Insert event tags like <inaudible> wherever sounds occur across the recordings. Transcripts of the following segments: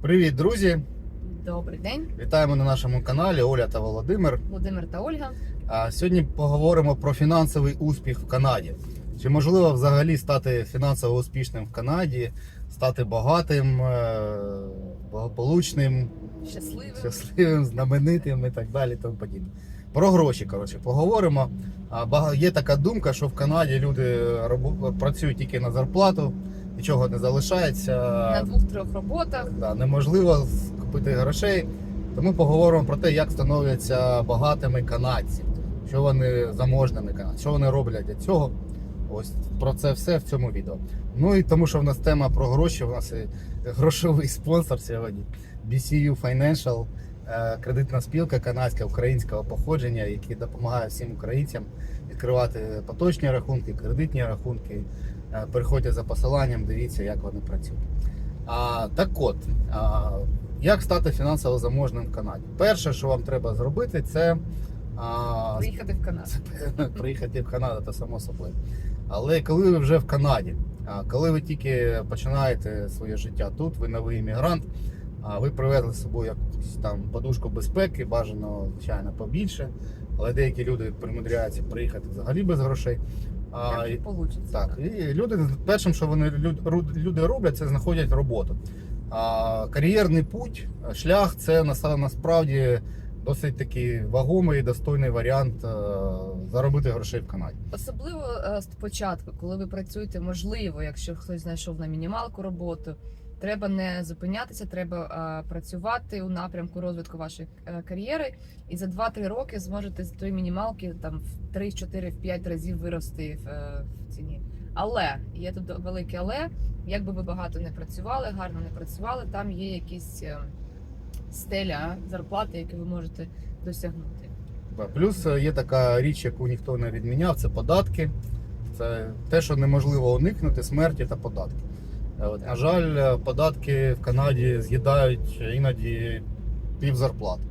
Привіт, друзі! Добрий день, Вітаємо на нашому каналі Оля та Володимир. Володимир та Ольга. А сьогодні поговоримо про фінансовий успіх в Канаді. Чи можливо взагалі стати фінансово успішним в Канаді, стати багатим, е, благополучним, Щасливим. щасливим, знаменитим і так далі. Тому подібне. Про гроші, коротше, поговоримо. А, Є така думка, що в Канаді люди працюють тільки на зарплату, нічого не залишається. На двох-трьох роботах. Да, неможливо купити грошей. Тому поговоримо про те, як становляться багатими канадці, що вони заможними канадцями, що вони роблять для цього. Ось про це все в цьому відео. Ну і тому, що в нас тема про гроші, у нас і грошовий спонсор сьогодні. BCU Financial, е, кредитна спілка канадська українського походження, які допомагає всім українцям відкривати поточні рахунки, кредитні рахунки. Е, Переходьте за посиланням, дивіться, як вони працюють. А, так от, а, як стати фінансово заможним в Канаді? Перше, що вам треба зробити, це а, Приїхати в Канаду. <laughs> приїхати в Канаду, та само собою. Але коли ви вже в Канаді, коли ви тільки починаєте своє життя тут, ви новий іммігрант, а ви привезли з собою якусь там подушку безпеки, бажано, звичайно, побільше. Але деякі люди примудряються приїхати взагалі без грошей. А, і- Як так, і люди першим, що вони люд- люди роблять, це знаходять роботу. А кар'єрний путь, шлях це насправді досить такий вагомий і достойний варіант е, заробити грошей в Канаді. Особливо е, спочатку, коли ви працюєте, можливо, якщо хтось знайшов на мінімалку роботу, треба не зупинятися, треба е, працювати у напрямку розвитку вашої е, кар'єри, і за 2-3 роки зможете з тої мінімалки там в 3-4-5 разів вирости в, е, в ціні. Але є тут велике але. Якби ви багато не працювали, гарно не працювали, там є якісь стеля зарплати, які ви можете досягнути. Плюс є така річ, яку ніхто не відміняв, це податки. Це те, що неможливо уникнути смерті та податки. Е, От, на жаль, е, податки в Канаді з'їдають іноді пів зарплати.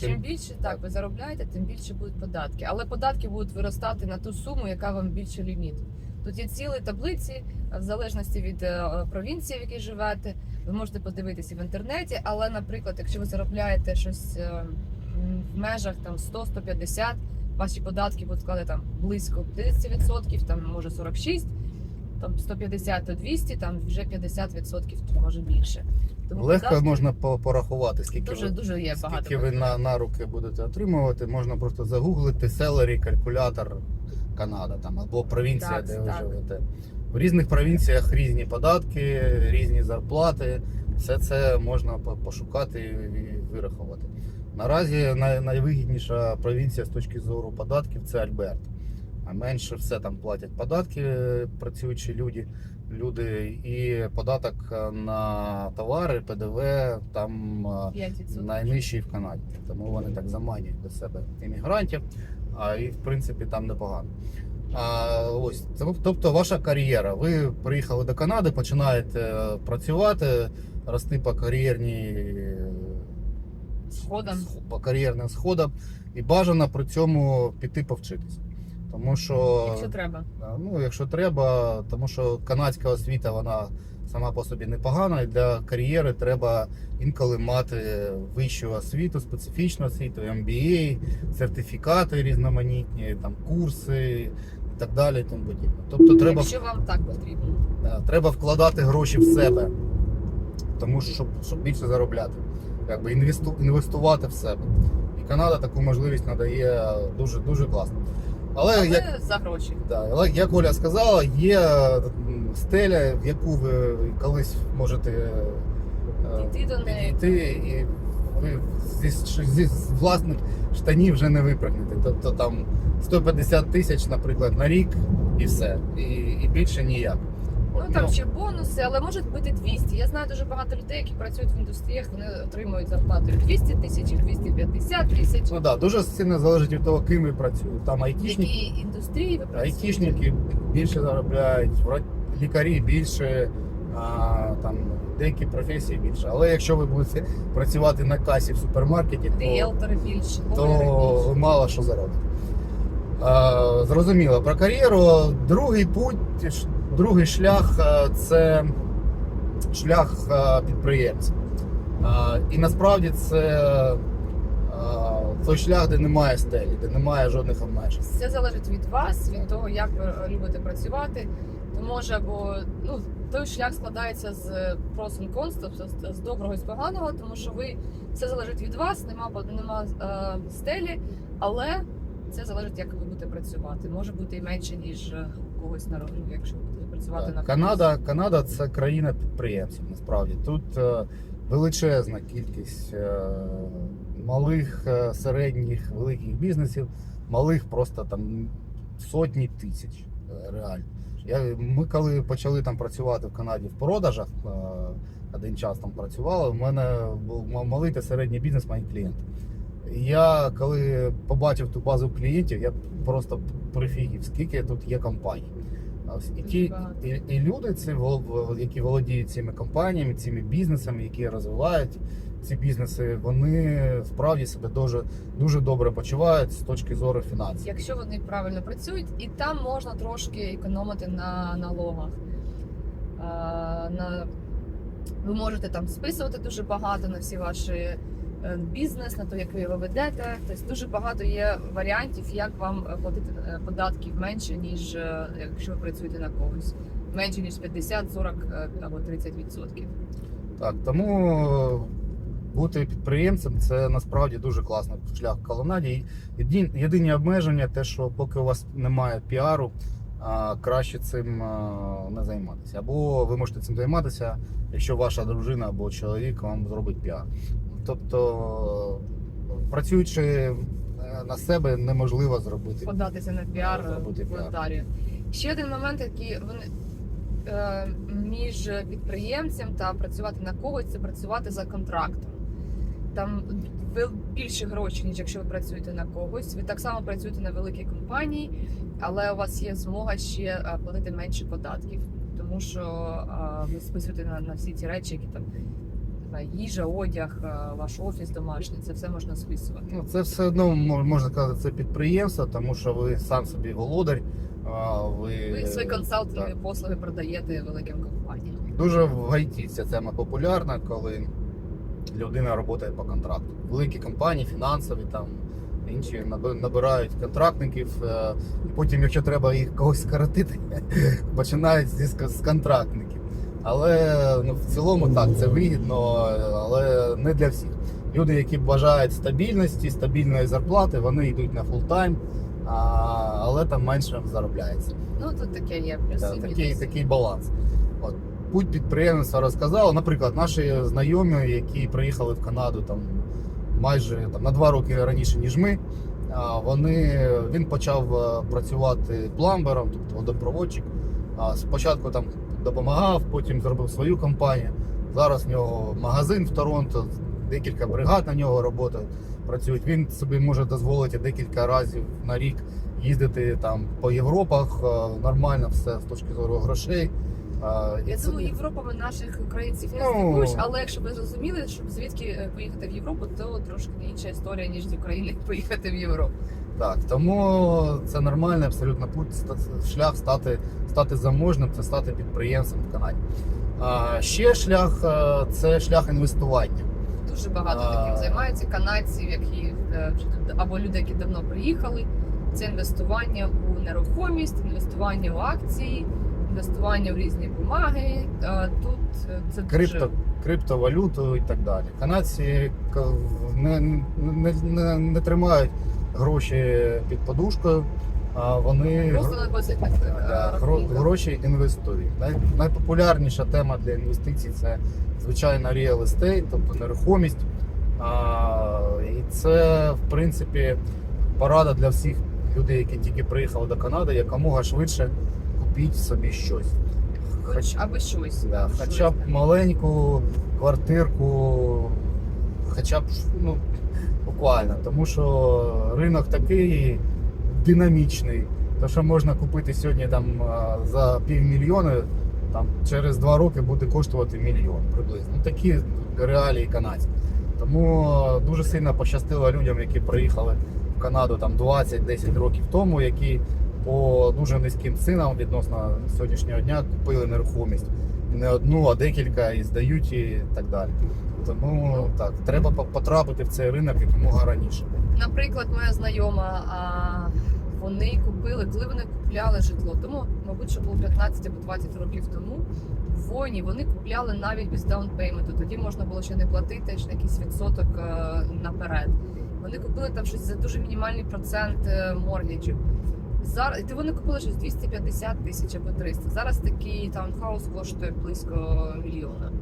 Чим більше так ви заробляєте, тим більше будуть податки. Але податки будуть виростати на ту суму, яка вам більше ліміту. Тут є цілі таблиці, в залежності від е, провінції, в якій живете. Ви можете подивитися в інтернеті, але, наприклад, якщо ви заробляєте щось в межах там 100-150, ваші податки будуть складати там близько 50%, там може 46%, там 150 то 200, там вже 50% може більше. Тому Легко податки можна по- порахувати, скільки дуже ви дуже є багато. Скільки ви на, на руки будете отримувати, можна просто загуглити селері, калькулятор Канада там або провінція, Так, де ви так. живете. В різних провінціях різні податки, різні зарплати. Все це можна пошукати і вирахувати. Наразі най, найвигідніша провінція з точки зору податків це Альберт. А менше все там платять податки е, працюючі люди, люди і податок е, на товари, ПДВ там е, 5%. найнижчий в Канаді. Тому вони так заманюють до себе іммігрантів, а і в принципі там непогано. А, ось, це, тобто ваша кар'єра. Ви приїхали до Канади, починаєте працювати, рости по кар'єрній Сходам. по кар'єрним сходам, і бажано при цьому піти повчитись. Тому що Якщо треба. Ну, якщо треба, тому що канадська освіта вона сама по собі непогана, і для кар'єри треба інколи мати вищу освіту, специфічну освіту, MBA, сертифікати різноманітні, там курси і так далі. і Тому подібне. Тобто треба, Якщо вам так потрібно. треба вкладати гроші в себе, тому що щоб, щоб більше заробляти, якби інвесту, інвестувати в себе. І Канада таку можливість надає дуже дуже класно. Але, Але як за гроші. так, але як Оля сказала, є стеля, в яку ви колись можете е, Йти до неї. підійти, і ви зі, зі власних штанів вже не випрыгнете. Тобто там 150 тисяч, наприклад, на рік і все. І, і більше ніяк. Ну там ще бонуси, але можуть бути 200. Я знаю дуже багато людей, які працюють в індустріях, вони отримують зарплату 200 тисяч, 250 тисяч. Ну да, дуже сильно залежить від того, ким ви працюєте. Там айтішники, якій індустрії ви працюєте? айтішники більше заробляють, лікарі більше, а, там деякі професії більше. Але якщо ви будете працювати на касі в супермаркеті, то, Ріелтори більше, то ви більше. мало що заробите. А, зрозуміло, про кар'єру. Другий путь, другий шлях е, це шлях е, підприємця. І насправді це той шлях, де немає стелі, де немає жодних обмежень. Все залежить від вас, від того, як ви любите працювати. То може або ну той шлях складається з pros and з- доброго і з поганого, тому що ви все залежить від вас, нема нема е, стелі, але це залежить, як ви будете працювати. Може бути і менше ніж е, у когось на ринку, якщо ви працювати Так, на Канада, Канада це країна підприємців. Насправді тут е, величезна кількість е, малих, е, середніх, великих бізнесів, малих просто там сотні тисяч. е, Реально. Я, ми коли почали там працювати в Канаді в продажах, е, один час там працювали, у мене був малий та середній бізнес, мої клієнти. Я коли побачив ту базу клієнтів, я просто прифігів, скільки тут є компаній. І, ті, і, і люди, ці, які володіють цими компаніями, цими бізнесами, які розвивають ці бізнеси, вони справді себе дуже, дуже добре почувають з точки зору фінансів. якщо вони правильно працюють, і там можна трошки економити на налогах. На... Ви можете там списувати дуже багато на всі ваші е, бізнес, на те, як ви його ведете. Тобто дуже багато є варіантів, як вам е, платити е, податків менше, ніж е, якщо ви працюєте на когось. Менше ніж 50, 40 е, або 30 відсотків. Так, тому бути підприємцем це насправді дуже класний шлях в. Єдині, єдині обмеження, те, що поки у вас немає піару, краще цим не займатися. Або ви можете цим займатися, якщо ваша дружина або чоловік вам зробить піар. Тобто, працюючи е, на себе, неможливо зробити. податися на піар Да, в. Онтаріо. Ще один момент, який вони е, між підприємцем та працювати на когось, це працювати за контрактом. Там ви- більше грошей, ніж якщо ви працюєте на когось. Ви так само працюєте на великій компанії, але у вас є змога ще е, платити менше податків, тому що е, ви списуєте на, на всі ці речі, які там не їжа, одяг, е, ваш офіс домашній, це все можна списувати. Ну, це все одно можна сказати, це підприємство, тому що ви сам собі володар. Ви, Ви свої консалтингові так. послуги продаєте великим компаніям. Дуже в ГайТі ця тема популярна, коли людина працює по контракту. Великі компанії, фінансові там інші набирають контрактників, е, і потім, якщо треба їх когось скоротити, <laughs> починають зі з контрактників. Але ну, в цілому так, це вигідно, але не для всіх. Люди, які бажають стабільності, стабільної зарплати, вони йдуть на фултайм, але там менше заробляється. Ну тут таке є плюси. Да, такий, такий баланс. От. Путь підприємництва розказав. Наприклад, наші знайомі, які приїхали в Канаду там майже там, на два роки раніше, ніж ми. Вони, він почав е, працювати пламбером, тобто водопроводчик. Спочатку там допомагав, потім зробив свою компанію. Зараз в нього магазин в Торонто, декілька бригад на нього роботи працюють. Він собі може дозволити декілька разів на рік їздити там по Європах. е, Нормально все з точки зору грошей. Я це- думаю, Європами наших українців не Ну. здивуєш, але якщо ви зрозуміли, щоб звідки е, поїхати в Європу, то трошки інша історія, ніж з України <laughs> поїхати в Європу. Так, тому це нормальний абсолютно путь, шлях стати, стати заможним, це стати підприємцем в Канаді. А, ще шлях е, це шлях інвестування. Дуже багато А. таким займаються канадців, які е, або люди, які давно приїхали. Це інвестування у нерухомість, інвестування у акції, інвестування в різні бумаги. Тут е, це Крипто, дуже криптовалюту і так далі. Канадці не, не, не, не тримають гроші під подушкою, а вони просто гро- гроші інвестують. Най, найпопулярніша тема для інвестицій це звичайно real estate, тобто нерухомість. А, і це, в принципі, порада для всіх людей, які тільки приїхали до Канади, якомога швидше купіть собі щось. Хоч аби щось. Да, хоча б маленьку квартирку, хоча б ну, буквально, тому що ринок такий динамічний. То, що можна купити сьогодні там за півмільйона, там через два роки буде коштувати мільйон приблизно. Ну, такі реалії канадські. Тому дуже сильно пощастило людям, які приїхали в Канаду там 20-10 років тому, які по дуже низьким цінам відносно сьогоднішнього дня купили нерухомість. Не одну, а декілька і здають і так далі. Тому так, треба потрапити в цей ринок якомога раніше. Наприклад, моя знайома, а, вони купили, коли вони купляли житло, тому, мабуть, що було 15 або 20 років тому. В воїні вони купляли навіть без даунпейменту. Тоді можна було ще не платити ще якийсь відсоток е, наперед. Вони купили там щось за дуже мінімальний процент е, моргіджів. Зараз і вони купили щось 250 тисяч або 300. Зараз такий таунхаус коштує близько мільйона.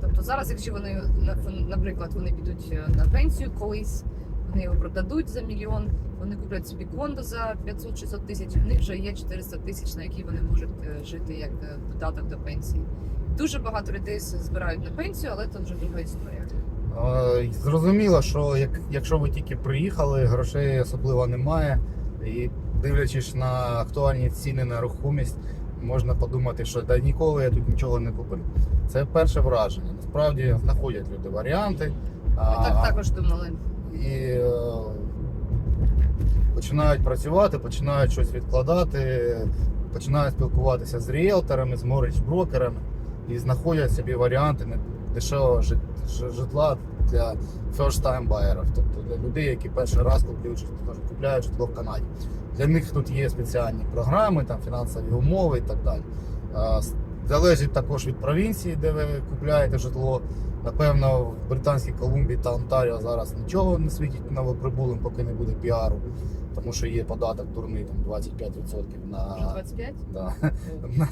Тобто зараз, якщо вони на- наприклад, вони підуть е, на пенсію колись, вони його продадуть за мільйон, вони куплять собі кондо за 500-600 тисяч. В них вже є 400 тисяч, на які вони можуть е, жити як е, додаток до пенсії. Дуже багато людей збирають на пенсію, але це вже друга історія. Зрозуміло, що як, якщо ви тільки приїхали, грошей особливо немає. І дивлячись на актуальні ціни на рухомість, можна подумати, що да ніколи я тут нічого не куплю. Це перше враження. Насправді знаходять люди варіанти. Ми а, так також думали. і е, починають працювати, починають щось відкладати, починають спілкуватися з ріелторами, з моргідж-брокерами і знаходять собі варіанти дешевого житла для first-time buyer, тобто для людей, які перший раз купують, житло- купляють житло в Канаді. Для них тут є спеціальні програми, там фінансові умови і так далі. Залежить також від провінції, де ви купляєте житло. Напевно, в Британській Колумбії та Онтаріо зараз нічого не світить новоприбулим, поки не буде піару, тому що є податок дурний там 25% на, 25? да, <laughs> на,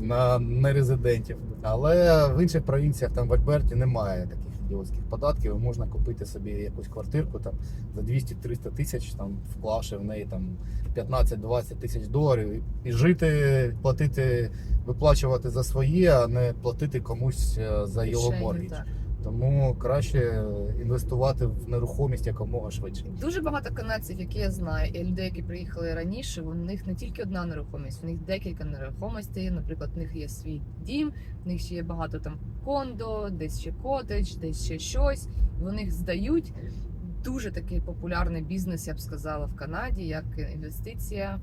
на нерезидентів. Але в інших провінціях, там в Альберті, немає таких ідіотських податків. і Можна купити собі якусь квартирку там за 200-300 тисяч, там вклавши в неї там 15-20 тисяч доларів і, жити, платити, виплачувати за своє, а не платити комусь е, за його моргіч. моргідж. Тому краще інвестувати в нерухомість якомога швидше. Дуже багато канадців, які я знаю, і людей, які приїхали раніше, у них не тільки одна нерухомість, у них декілька нерухомостей. Наприклад, в них є свій дім, в них ще є багато там кондо, десь ще котедж, десь ще щось. Вони здають. Дуже такий популярний бізнес, я б сказала, в Канаді, як інвестиція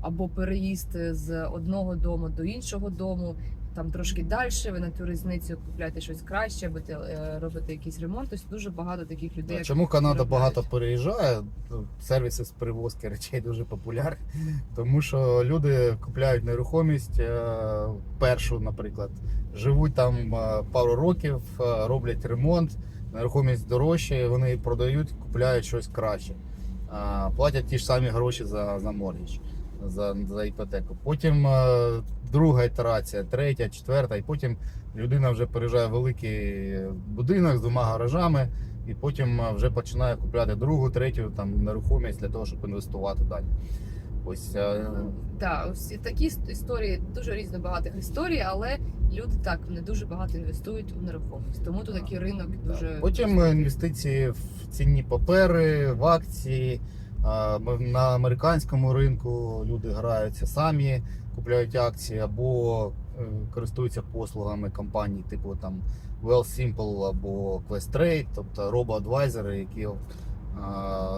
або переїзд з одного дому до іншого дому. Там трошки далі, ви на ту різницю купляєте щось краще, або те- е, робите якийсь ремонт. Тобто дуже багато таких людей. які Чому Канада виробляють. багато переїжджає? Ну, Сервіси з перевозки речей дуже популярні, тому що люди купляють нерухомість е, першу, наприклад, живуть там е, пару років, е, роблять ремонт, нерухомість дорожче, вони продають, купляють щось краще. А, Платять ті ж самі гроші за, за моргідж, за, за іпотеку. Потім е, друга ітерація, третя, четверта, і потім людина вже переїжджає в великий будинок з двома гаражами і потім е, вже починає купляти другу, третю там нерухомість для того, щоб інвестувати далі. Ось е, Так, всі такі історії, дуже різно багатих історій, але люди так не дуже багато інвестують у нерухомість. Тому тут такий ринок дуже потім інвестиції в цінні папери, в акції. На американському ринку люди граються самі, купляють акції або е, користуються послугами компаній, типу там Well Simple або Questrade, тобто робоадвайзери, які е,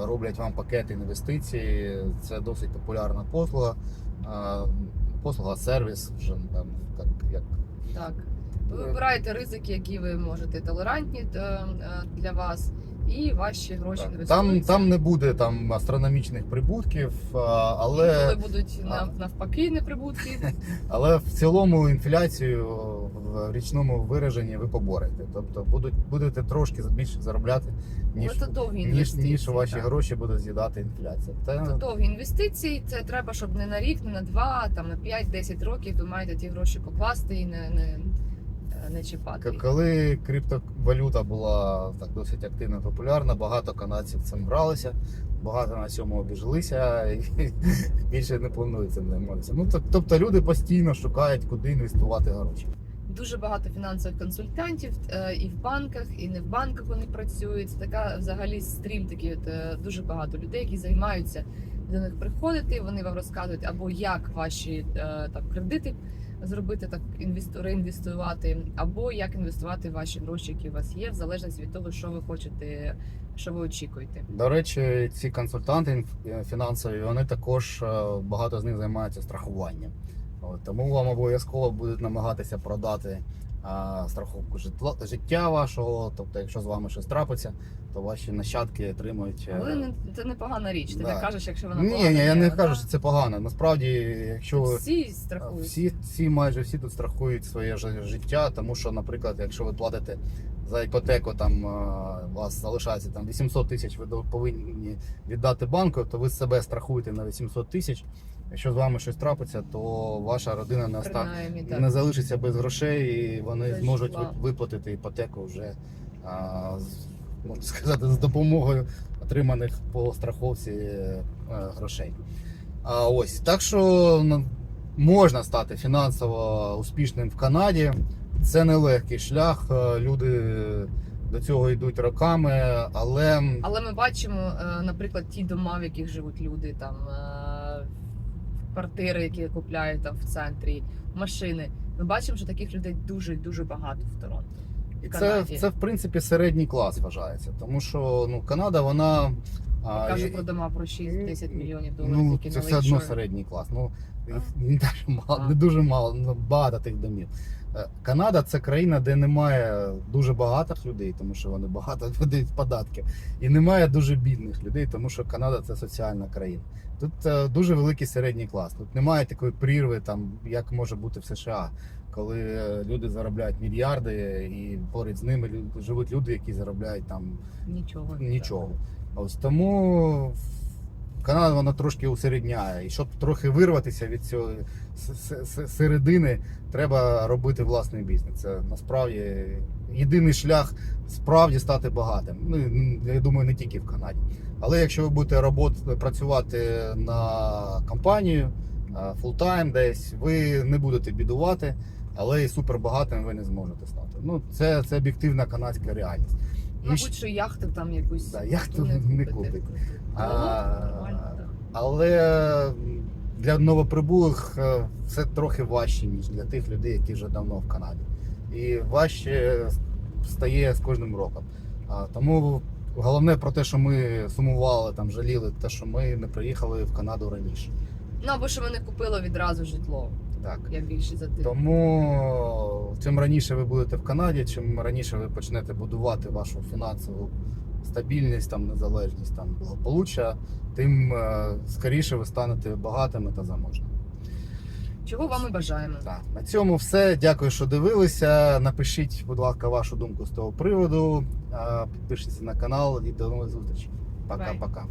роблять вам пакети інвестицій. Це досить популярна послуга. Е, Послуга сервіс, вже напевно, як, як так. Ви вибираєте ризики, які ви можете толерантні для вас, і ваші гроші інвестуються. Там, там не буде там астрономічних прибутків, але, Коли будуть навпаки неприбутки. <laughs> але в цілому інфляцію в річному вираженні ви поборете. Тобто будуть, будете трошки більше заробляти, ніж, це довгі ніж, ніж ваші так. гроші буде з'їдати інфляція. Та, Це довгі інвестиції. Це треба, щоб не на рік, не на два, там на 5-10 років ви маєте ті гроші покласти і не, не, не чіпати. Коли криптовалюта була так досить активно популярна, багато канадців цим гралися, багато на цьому обіжилися і <laughs> більше не планують цим займатися. Ну тоб- тобто люди постійно шукають, куди інвестувати гроші. Дуже багато фінансових консультантів е, і в банках, і не в банках вони працюють. Це така взагалі стрім. Такі от, е, дуже багато людей, які займаються до них приходити. Вони вам розказують або як ваші е, там кредити зробити, так інвесту- реінвестувати, або як інвестувати ваші гроші, які у вас є, в залежності від того, що ви хочете, що ви очікуєте. До речі, ці консультанти фінансові, вони також е, багато з них займаються страхуванням. Тому вам обов'язково будуть намагатися продати а, страховку житла, життя вашого. Тобто, якщо з вами щось трапиться, то ваші нащадки отримують. е, Але не, це непогана річ. Ти Да. не кажеш, якщо вона Ні, погана. ні, я не є, кажу, да? що це погано. Насправді, якщо ви всі страхують. всі, всі майже всі тут страхують своє життя, тому що, наприклад, якщо ви платите за іпотеку, там е, у вас залишається там 800 тисяч, ви до- повинні віддати банку, то ви себе страхуєте на 800 тисяч. Якщо з вами щось трапиться, то ваша родина не оста... Принаймні, так. не залишиться без грошей, і вони Без зможуть житла. ви- виплатити іпотеку вже а, з, можна сказати, з допомогою отриманих по страховці е, грошей. А ось так що можна стати фінансово успішним в Канаді. Це нелегкий шлях. е, Люди до цього йдуть роками, але Але ми бачимо, е, наприклад, ті дома, в яких живуть люди, там квартири, які купляють там в центрі, машини. Ми бачимо, що таких людей дуже дуже багато в Торонто. І це, Канаді. це в принципі середній клас вважається, тому що ну Канада вона а, Кажу про дома про 6-10 мільйонів доларів, ну, які це все одно середній клас. Ну. Їх не дуже мало, не дуже мало, ну, багато тих домів. Е, Канада це країна, де немає дуже багатих людей, тому що вони багато <laughs> платять податків, і немає дуже бідних людей, тому що Канада це соціальна країна. Тут е, дуже великий середній клас. Тут немає такої прірви, там як може бути в США, коли е, люди заробляють мільярди, і поряд з ними живуть люди, які заробляють там Нічого. нічого. Ось тому Канада вона трошки усередняє. І щоб трохи вирватися від с- середини, треба робити власний бізнес. Це насправді єдиний шлях справді стати багатим. Ну я думаю, не тільки в Канаді. Але якщо ви будете робот, працювати на компанію фултайм десь, ви не будете бідувати, але і супербагатим ви не зможете стати. Ну це, це об'єктивна канадська реальність. І Мабуть, що яхту там якусь Да, яхту не купить. Але А, ну, так. Але для новоприбулих е, це трохи важче, ніж для тих людей, які вже давно в Канаді. І важче стає з кожним роком. А, Тому головне про те, що ми сумували, там, жаліли, те, що ми не приїхали в Канаду раніше. Ну або що не купили відразу житло. Так. Я більше за тим. Тому чим раніше ви будете в Канаді, чим раніше ви почнете будувати вашу фінансову стабільність, там незалежність, там благополуччя, тим е, скоріше ви станете багатими та заможними. Чого вам і бажаємо. Так, на цьому все. Дякую, що дивилися. Напишіть, будь ласка, вашу думку з того приводу. Е, Підпишіться на канал і до нових зустрічей. Пока-пока.